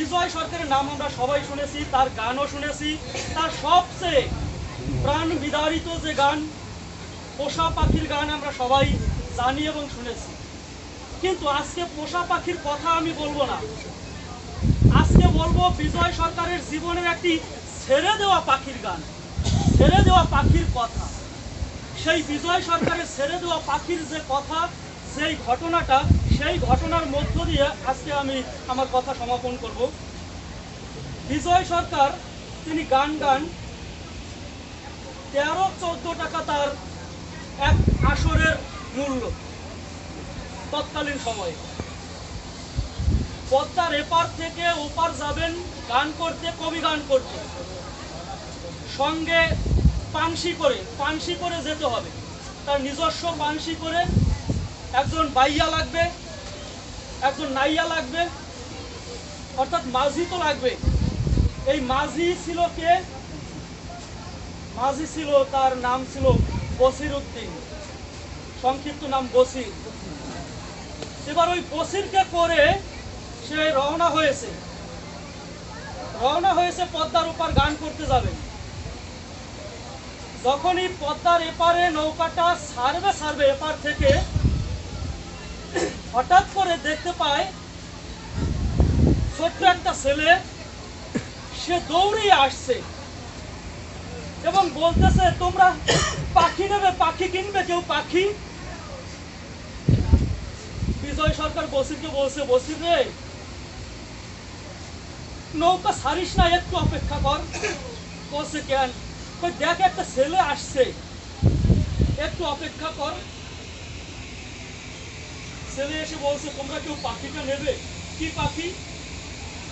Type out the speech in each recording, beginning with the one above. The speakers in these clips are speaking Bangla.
বিজয় সরকারের নাম আমরা সবাই শুনেছি, তার গানও শুনেছি। তার সবচেয়ে প্রাণ বিদারিত যে গান, পোষা পাখির গান আমরা সবাই জানি এবং শুনেছি। কিন্তু আজকে পোষা পাখির কথা আমি বলব না। আজকে বলব বিজয় সরকারের জীবনের একটি ছেড়ে দেওয়া পাখির গান, ছেড়ে দেওয়া পাখির কথা। সেই বিজয় সরকারের ছেড়ে দেওয়া পাখির যে কথা, সেই ঘটনাটা সেই ঘটনার মধ্য দিয়ে আজকে আমি আমার কথা সমাপন করব। বিজয় সরকার, তিনি গান গান, তেরো চোদ্দ টাকা তার এক আসরের মূল্য তৎকালীন সময়ে। পদ্মার এপার থেকে ওপার যাবেন, গান করতে, কবি গান করতে। সঙ্গে পানসি করে পানসি করে যেতে হবে। তার নিজস্ব পানসি করে একজন বাইয়া লাগবে। একজন নাইয়া লাগবে, অর্থাৎ মাঝি তো লাগবে। এই মাঝি ছিল কে? মাঝি ছিল, তার নাম ছিল বসির উদ্দিন সংক্ষিপ্ত নাম বসির। এবার ওই বসিরকে করে সে রওনা হয়েছে। রওনা হয়েছে পদ্মার উপর গান করতে যাবে। যখনই পদ্মার এপারে নৌকাটা সারবে সারবে, এপার থেকে হঠাৎ করে দেখতে পায়, ছোট্ট একটা ছেলে, সে দৌড়িয়ে আসছে এবং বলতেছে, তোমরা পাখি নেবে, পাখি কিনবে, কেউ পাখি? বিজয় সরকার বসিরকে বলছে, বসির রে, নৌকা সারিস না, একটু অপেক্ষা কর। বলছে, কেন? দেখ, একটা ছেলে আসছে, একটু অপেক্ষা কর। ছেলে এসে বলছে, তোমরা কেউ পাখিটা নেবে? কি পাখি?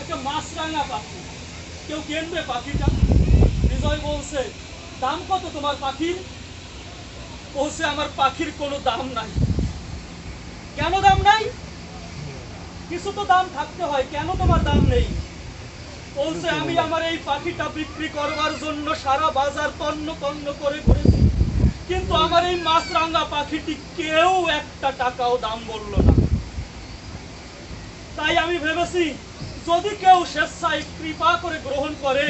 একটা মাছরাঙা পাখি। কেউ কিনবে পাখিটা? বিজয় বলছে, দাম কত তোমার পাখির? বলছে, আমার পাখির কোনো দাম নাই। কেন দাম নাই? কিছু তো দাম থাকতে হয়, কেন তোমার দাম নেই? বলছে, আমি আমার এই পাখিটা বিক্রি করবার জন্য সারা বাজার তন্ন তন্ন করে ঘুরেছি। কিন্তু আমার এই মাছরাঙা পাখিটি কেউ একটা টাকাও দাম বলল না। তাই আমি ভেবেছি, যদি কেউ স্বেচ্ছায় কৃপা করে গ্রহণ করে,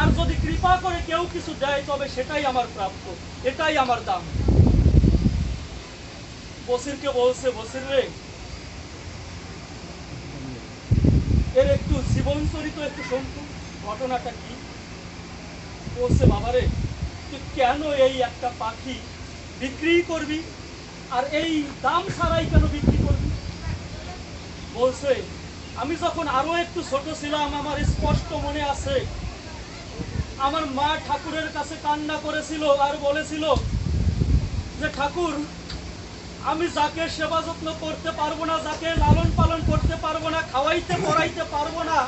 আর যদি কৃপা করে কেউ কিছু দেয়, তবে সেটাই আমার প্রাপ্য, এটাই আমার দাম। বসিরকে বলছে, বসির রে, এর একটু জীবন চরিত একটু শুনতু, ঘটনাটা কি? বলছে, বাবারে তুই কেন এই একটা পাখি বিক্রি করবি? আর এই দাম ছাড়াই কেন বিক্রি করবি? বলছে, আমি যখন আরও একটু ছোট ছিলাম, আমার স্পষ্ট মনে আছে, আমার মা ঠাকুরের কাছে কান্না করেছিল আর বলেছিল যে, ঠাকুর, আমি যাকে সেবা যত্ন করতে পারব না, যাকে লালন পালন করতে পারব না, খাওয়াইতে পড়াইতে পারব না,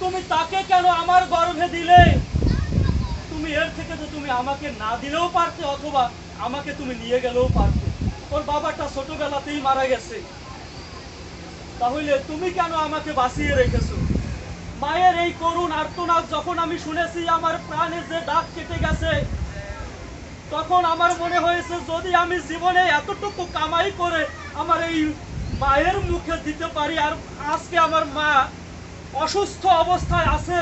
তুমি তাকে কেন আমার গর্ভে দিলে? তুমি এর থেকে তো তুমি আমাকে না দিলেও পারতে, অথবা আমাকে তুমি নিয়ে গেলেও পারতে। ওর বাবাটা ছোটবেলাতেই মারা গেছে। তাহলে তুমি কেন আমাকে বাঁচিয়ে রেখেছো? মায়ের এই করুণ আর্তনাদ যখন আমি শুনেছি আমার প্রাণের যে দাগ কেটে গেছে, তখন আমার মনে হয়েছে যদি আমি জীবনে এতটুকু কামাই করে আমার এই মায়ের মুখে দিতে পারি, আর আজকে আমার মা অসুস্থ অবস্থায় আছে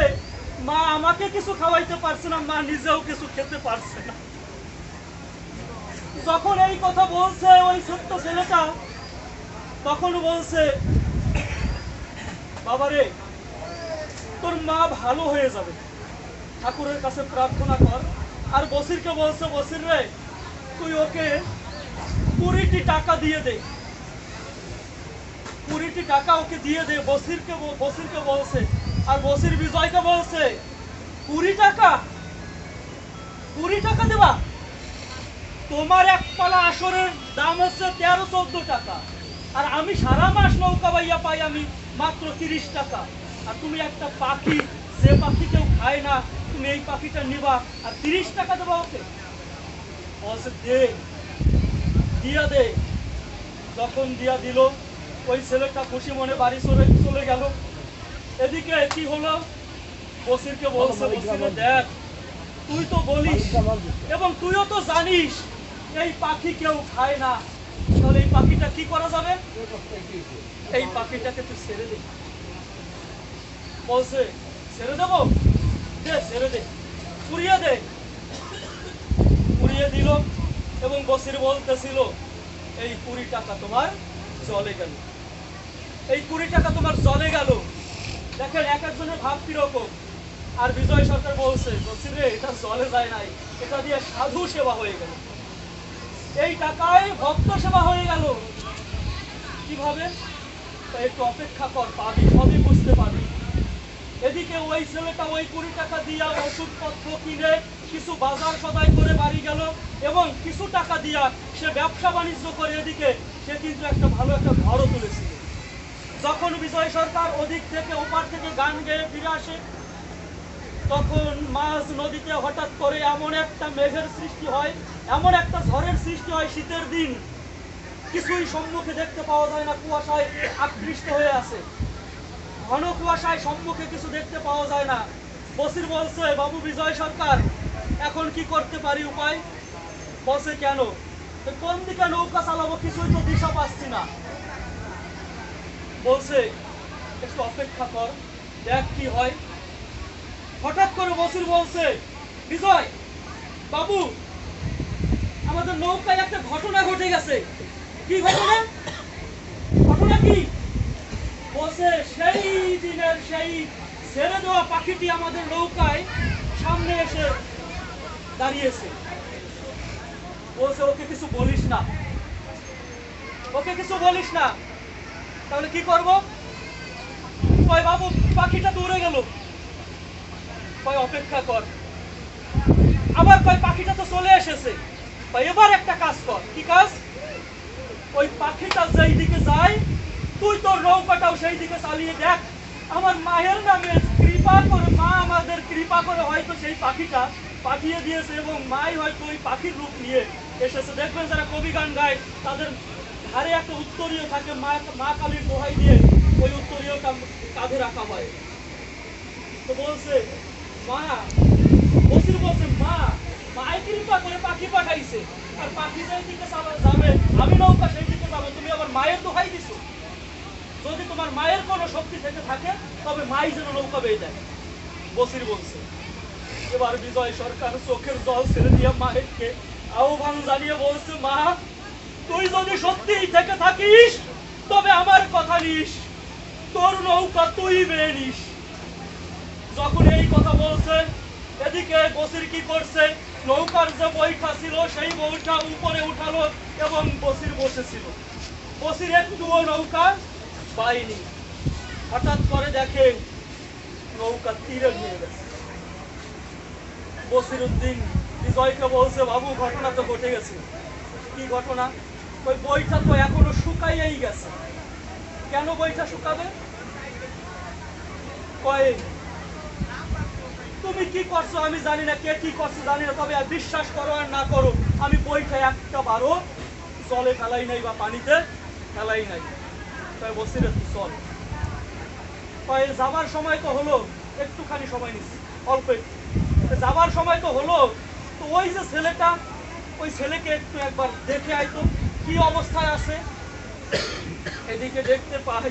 মা আমাকে কিছু খাওয়াইতে পারছে না, মা নিজেও কিছু খেতে পারছে না। যখন এই কথা বলছে ওই ছোট্ট ছেলেটা, তখন বলছে, বাবারে, তোর মা ভালো হয়ে যাবে। ঠাকুরের কাছে প্রার্থনা কর। আর বসিরকে বলছে, বসির রে, তুই ওকে কুড়িটি টাকা দিয়ে দে। কুড়িটি টাকা ওকে দিয়ে দে। বসিরকে বসিরকে বলছে আর বসির বিজয়কে বলছে, কুড়ি টাকা। কুড়ি টাকা দেবা? তোমার এক পালা আসরের দাম হচ্ছে তেরো চোদ্দ টাকা। আর আমি সারা মাস নৌকা বাইয়া পাই, আমি মাত্র তিরিশ টাকা। আর তুমি একটা পাখি, যে পাখি কেউ খায় না, তুমি এই পাখিটা নিবা আর তিরিশ টাকা দেবা ওকে। বলছে, দে। দিয়া দে। যখন দিয়া দিল, ওই ছেলেটা খুশি মনে বাড়ি চলে চলে গেল। এদিকে কি হলো? বসিরকে বলছে বসিরে দেখ তুই তো বলিস এবং তুইও তো জানিস এই পাখি কেউ খায় না। তাহলে এই পাখিটা কি করা যাবে? এই পাখিটাকে তুই ছেড়ে দে। বলছে ছেড়ে দেবো? দে ছেড়ে দে। পুড়িয়ে দে। পুড়িয়ে দিল এবং বসির বলতেছিল এই কুড়ি টাকা তোমার জলে গেল। এই কুড়ি টাকা তোমার জলে গেল। দেখেন এক একজনের ভাব কীরকম? আর বিজয় সরকার বলছে রে, এটা জলে যায় নাই, এটা দিয়ে সাধু সেবা হয়ে গেল। এই টাকায় ভক্ত সেবা হয়ে গেল। কীভাবে একটু অপেক্ষা কর, পাবি, সবই বুঝতে পারবি এদিকে ওই ছেলেটা ওই কুড়ি টাকা দিয়া ওষুধপত্র কিনে কিছু বাজার সদাই করে বাড়ি গেল এবং কিছু টাকা দিয়া সে ব্যবসা বাণিজ্য করে এদিকে, সে কিন্তু একটা ভালো একটা ঘরও তুলেছিল। যখন বিজয় সরকার ওদিক থেকে ওপার থেকে গান গেয়ে ফিরে আসে, তখন মাঝ নদীতে হঠাৎ করে এমন একটা মেঘের সৃষ্টি হয়, এমন একটা ঝড়ের সৃষ্টি হয় শীতের দিন। কিছুই সম্মুখে দেখতে পাওয়া যায় না, কুয়াশায় আকৃষ্ট হয়ে আছে। ঘন কুয়াশায় সম্মুখে কিছু দেখতে পাওয়া যায় না। বসির বলছে, বাবু, বিজয় সরকার, এখন কি করতে পারি উপায়? বসে কেন? কোন দিকে নৌকা চালাবো কিছুই তো দিশা পাচ্ছি না। বলছে, একটু অপেক্ষা কর, দেখ কি হয়। হঠাৎ করে বসির বলছে, বিজয়, বাবু, আমাদের নৌকায় একটা ঘটনা ঘটে গেছে। কি ঘটনা? ঘটনা কি? বসে সেই দিনের সেই ছেড়ে দেওয়া পাখিটি আমাদের নৌকায় সামনে এসে দাঁড়িয়েছে। বলছে, ওকে কিছু বলিস না। ওকে কিছু বলিস না। তাহলে কি করব? কয় বাবু, পাখিটা দূরে গেল। কয়, অপেক্ষা কর। আবার কয়, পাখিটা তো চলে এসেছে। কয়, এবার একটা কাজ কর। কি কাজ? ওই পাখিটা যেই দিকে যায়, তুই তোর নৌকাটাও সেই দিকে চালিয়ে দেখ। আমার মায়ের নামে কৃপা করে, মা আমাদের কৃপা করে হয়তো সেই পাখিটা পাঠিয়ে দিয়েছে এবং মাই হয়তো ওই পাখির রূপ নিয়ে এসেছে। দেখবেন যারা কবি গান গায়, তাদের ধারে একটা উত্তরীয় থাকে, মা মা কালীর দোহাই দিয়ে ওই উত্তরীয় কাঁধে রাখা হয়। তো বলছে, মা, বসির বলছে, মা মায় কৃপা করে পাখি পাঠাইছে। আর পাখি যেই দিকে যাবে, আমি নৌকা সেই দিকে যাব, তুমি আবার মায়ের দোহাই দিছো। যদি তোমার মায়ের কোনো শক্তি থেকে থাকে, তবে মাই যেন নৌকা বেয়ে দেয়। বসির বলছে, এবার বিজয় সরকার চোখের জল ছেড়ে দিয়ে মায়েরকে আহ্বান জানিয়ে বলছে, মা তুই যদি সত্যিই থেকে থাকিস, তবে আমার কথা নিস। তোর নৌকা তুই বেয়ে নিস। যখন এই কথা বলছে, এদিকে বসির কি করছে? নৌকার যে বৈঠা ছিল, সেই বৈঠা উপরে উঠালো এবং বসির বসেছিল। বসির একটুও নৌকা পায়নি। হঠাৎ করে দেখে নৌকা তীরে নিয়ে গেছে। বসির উদ্দিন বিজয়কে বলছে, বাবু, ঘটনা তো ঘটে গেছে। কি ঘটনা? ওই বইটা তো এখনও শুকাইয়াই গেছে। কেন বইটা শুকাবে? তুমি কি করছ? আমি জানি না কে কি করছ, জানি না। তবে বিশ্বাস করো আর না করো, আমি বইটা একটা বারো জলে ফেলাই নাই বা পানিতে ফেলাই নাই। তাই বসে রে তুই, চল। কয়, যাবার সময় তো হলো, একটুখানি সময় নিস, অল্প একটু। যাবার সময় তো হলো, তো ওই যে ছেলেটা, ওই ছেলেকে একটু একবার দেখে আইতো কি অবস্থায় আছে? এদিকে দেখতে পাই।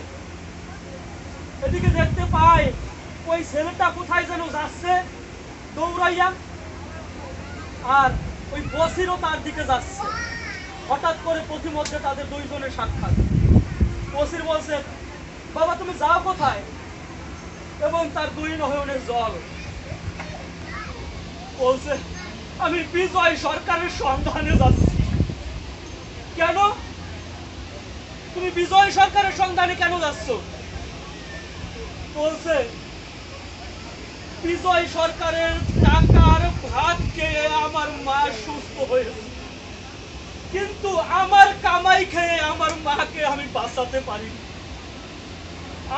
এদিকে দেখতে পাই, ওই ছেলেটা কোথায় যেন যাচ্ছে? দৌড়াইয়া আর ওই বসিরও তার দিকে যাচ্ছে। হঠাৎ করে প্রতিমধ্যে তাদের দুইজনের সাক্ষাৎ। বসির বলছে, বাবা, তুমি যাও কোথায়? এবং তার দুই নয়নের জল। বলছে, আমি বিজয় সরকারের সন্ধানে যাচ্ছি। কেন? তুমি বিজয় সরকারের সন্ধানে কেন যাচ্ছ? বলছে, বিজয় সরকারের টাকার ভাত খেয়ে আমার মা সুস্থ হয়েছে। কিন্তু আমার কামাই খেয়ে আমার মাকে আমি বাঁচাতে পারি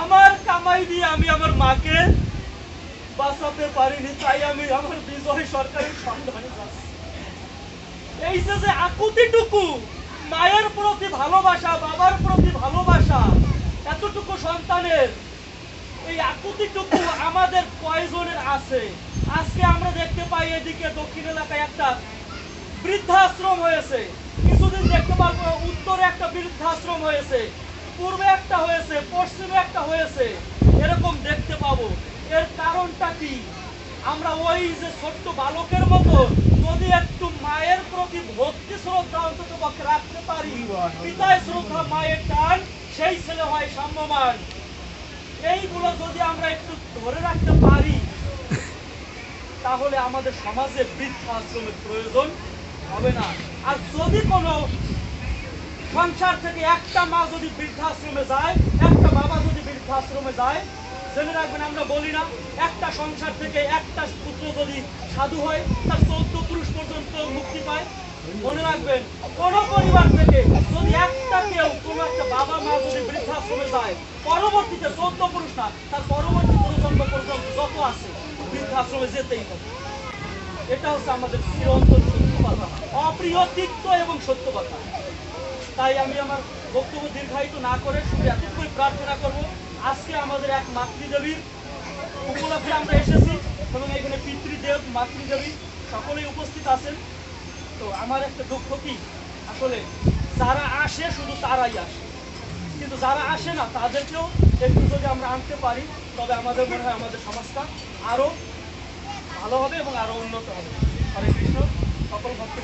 আমার কামাই দিয়ে আমি আমার মাকে বাঁচাতে পারিনি, তাই আমি আমার বিজয় সরকারের সন্ধানে যাচ্ছি। এই যে আকুতিটুকু মায়ের প্রতি ভালোবাসা, বাবার প্রতি ভালোবাসা, এতটুকু সন্তানের এই আকুতিটুকু আমাদের কয়জনের আছে। আজকে আমরা দেখতে পাই এদিকে দক্ষিণ এলাকায় একটা বৃদ্ধাশ্রম হয়েছে। কিছুদিন দেখতে পারব উত্তরে একটা বৃদ্ধাশ্রম হয়েছে, পূর্বে একটা হয়েছে, পশ্চিমে একটা হয়েছে, এরকম দেখতে পাবো। মাটি আমরা ওই যে ছোট্ট বালকের মতো যদি একটু মায়ের প্রতি ভক্তি শ্রদ্ধা অন্তত পক্ষে রাখতে পারি পিতায় শ্রদ্ধা মায়ের টান, সেই ছেলে হয় সাম্যমান এইগুলো যদি আমরা একটু ধরে রাখতে পারি, তাহলে আমাদের সমাজে বৃদ্ধাশ্রমের প্রয়োজন হবে না। আর যদি কোনো সংসার থেকে একটা মা যদি বৃদ্ধাশ্রমে যায়, একটা বাবা যদি বৃদ্ধাশ্রমে যায় জেনে রাখবেন, আমরা বলি না, একটা সংসার থেকে একটা পুত্র যদি সাধু হয়, তার চৌদ্দ পুরুষ পর্যন্ত মুক্তি পায়। মনে রাখবেন, কোন পরিবার থেকে যদি একটা কেউ কোনো একটা বাবা মা যদি বৃদ্ধাশ্রমে যায়, পরবর্তীতে চৌদ্দ পুরুষ না, তার পরবর্তী প্রজন্ম পর্যন্ত যত আছে, বৃদ্ধাশ্রমে যেতেই হবে। এটা হচ্ছে আমাদের চিরন্তন সত্য কথা, অপ্রিয় তিক্ত এবং সত্য কথা। তাই আমি আমার বক্তব্য দীর্ঘায়িত না করে শুধু এতটুকুই প্রার্থনা করব আজকে আমাদের এক মাতৃদেবীর উপলক্ষে আমরা এসেছি এবং এখানে পিতৃদেব, মাতৃদেবী সকলেই উপস্থিত আছেন। তো আমার একটা দুঃখ কি, আসলে যারা আসে শুধু তারাই আসে। কিন্তু যারা আসে না, তাদেরকেও একটু যদি আমরা আনতে পারি, তবে আমাদের মনে হয় আমাদের সমাজটা আরও ভালো হবে এবং আরও উন্নত হবে। হরে কৃষ্ণ, সকল ভক্ত